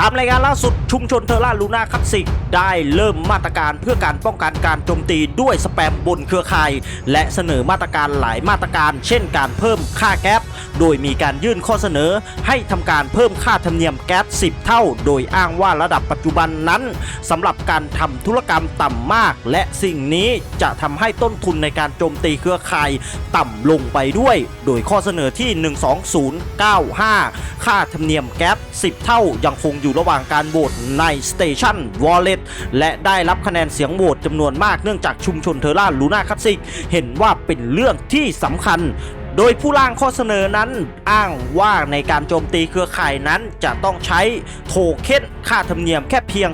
ตามรายงานล่าสุดชุมชนเทอร่าลูนาคัตสิกได้เริ่มมาตรการเพื่อการป้องกันการโจมตีด้วยสแปมบนเครือข่าย และเสนอมาตรการหลายมาตรการ เช่นการเพิ่มค่าแก๊สโดยมีการยื่นข้อเสนอให้ทำการเพิ่มค่าธรรมเนียมแก๊ส 10 เท่า โดยอ้างว่าระดับปัจจุบันนั้นสำหรับการทำธุรกรรมต่ำมาก และสิ่งนี้จะทำให้ต้นทุนในการโจมตีเครือข่ายต่ำลงไปด้วย โดยข้อเสนอที่ 12095 ค่าธรรมเนียมแก๊ส 10 เท่ายังคงอยู่ระหว่างการโหวตใน Station Wallet และได้รับคะแนนเสียงโหวตจำนวนมากเนื่องจากชุมชนเทอร่าลูน่าคัตซิก เห็นว่าเป็นเรื่องที่สำคัญ โดยผู้ร่างข้อเสนอนั้นอ้างว่าในการโจมตีเครือข่ายนั้นจะต้องใช้โทเค็นค่าธรรมเนียมแค่เพียง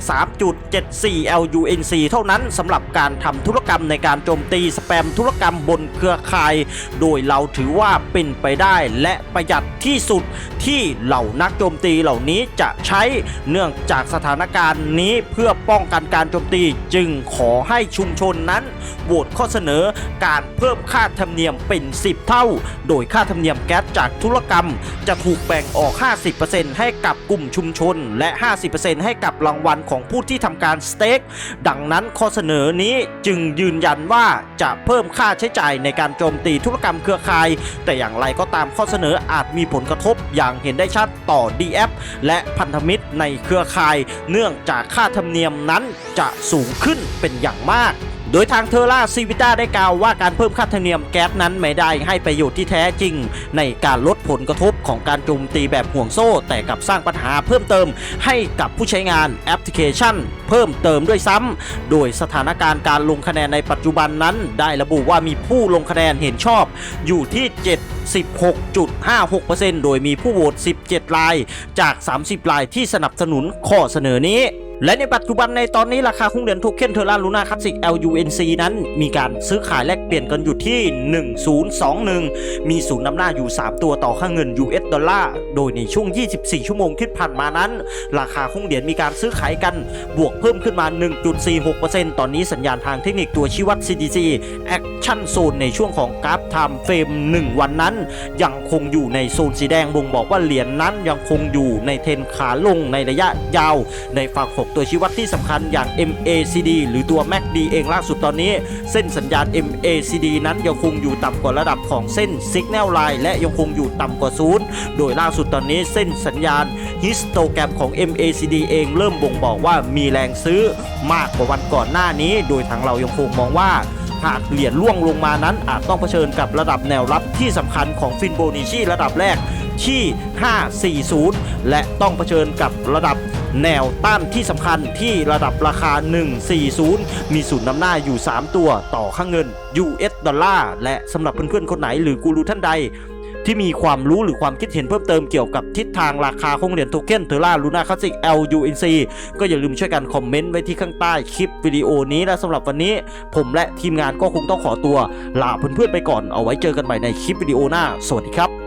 3.74 LUNC เท่านั้นสำหรับการทำธุรกรรมในการโจมตีสแปมธุรกรรมบนเครือข่าย โดยเราถือว่าเป็นไปได้และประหยัดที่สุดที่เหล่านักโจมตีเหล่านี้จะใช้เนื่องจากสถานการณ์นี้เพื่อป้องกันการโจมตีจึงขอให้ชุมชนนั้นโหวตข้อเสนอการเพิ่มค่าธรรมเนียมเป็น 10 เท่า โดยค่าธรรมเนียมแก๊สจากธุรกรรม จะถูกแบ่งออก 50%ให้กับกลุ่มชุมชน และ 50%ให้กับรางวัลของผู้ที่ทำการสเต็ก ดังนั้นข้อเสนอนี้จึงยืนยันว่าจะเพิ่มค่าใช้จ่ายในการโจมตีธุรกรรมเครือข่าย แต่อย่างไรก็ตามข้อเสนออาจมีผลกระทบอย่างเห็นได้ชัดต่อ DF และพันธมิตรในเครือข่าย เนื่องจากค่าธรรมเนียมนั้นจะสูงขึ้นเป็นอย่างมาก โดยทางเทอร่าซีวิต้าได้กล่าวว่าการเพิ่มค่าธรรมเนียมแก๊สนั้นไม่ได้ให้ประโยชน์ที่แท้จริง ในการลดผลกระทบของการโจมตีแบบห่วงโซ่ แต่กลับสร้างปัญหาเพิ่มเติมให้กับผู้ใช้งานแอปพลิเคชัน เพิ่มเติมด้วยซ้ำโดยสถานการณ์การลงคะแนนในปัจจุบันนั้น ได้ระบุว่ามีผู้ลงคะแนนเห็นชอบ อยู่ที่ 76.56%โดยมีผู้โหวต 17 รายจาก 30 รายที่สนับสนุนข้อเสนอนี้และในปัจจุบันในตอนนี้ราคาหุ้นเหรียญโทเค็นเทอร่าลูน่าคลาสสิก LUNC นั้นมีการซื้อขายแลกเปลี่ยนกันอยู่ที่ 1021 มีศูนย์นำหน้าอยู่ 3 ตัวต่อค่าเงิน US ดอลลาร์ โดยในช่วง 24 ชั่วโมงที่ผ่านมานั้น ราคาหุ้นเหรียญมีการซื้อขายกันบวกเพิ่มขึ้นมา 1.46%ตอนนี้สัญญาณทางเทคนิคตัวชี้วัด CDC Action Zone ในช่วงของกราฟ Time Frame 1 วันนั้น ยังคงอยู่ในโซนสีแดงบ่งบอกว่าเหรียญนั้นยังคงอยู่ในเทรนขาลงในระยะยาวในฝั่งของตัวชี้วัดที่สำคัญอย่าง MACD หรือตัว MACD เองล่าสุดตอนนี้ เส้นสัญญาณ MACD นั้นยังคงอยู่ต่ำกว่าระดับของเส้น Signal Line และยังคงอยู่ต่ำกว่าศูนย์โดยล่าสุดตอนนี้เส้นสัญญาณ Histogram ของ MACD เองเริ่มบ่งบอกว่ามีแรงซื้อมากกว่าวันก่อนหน้านี้ โดยทางเรายังคงมองว่าหากเหรียญล่วงลงมานั้นอาจต้องเผชิญกับระดับแนวรับที่สำคัญของฟินโบนิชีระดับแรกที่ 540 และต้องเผชิญกับระดับ แนวต้านที่สำคัญที่ระดับราคา 140 มีศูนย์นำหน้าอยู่ 3 ตัวต่อค่าเงิน US ดอลลาร์และสำหรับเพื่อนๆคนไหนหรือกูรูท่านใดที่มีความรู้หรือความคิดเห็นเพิ่มเติมเกี่ยวกับทิศทางราคาของเหรียญโทเค็นเทอร่าลูน่าคลาสสิก LUNC ก็อย่าลืมช่วยกันคอมเมนต์ไว้ที่ข้างใต้คลิปวิดีโอนี้และสำหรับวันนี้ ผมและทีมงานก็คงต้องขอตัว ลาเพื่อนๆไปก่อนเอาไว้เจอกันใหม่ในคลิปวิดีโอหน้า สวัสดีครับ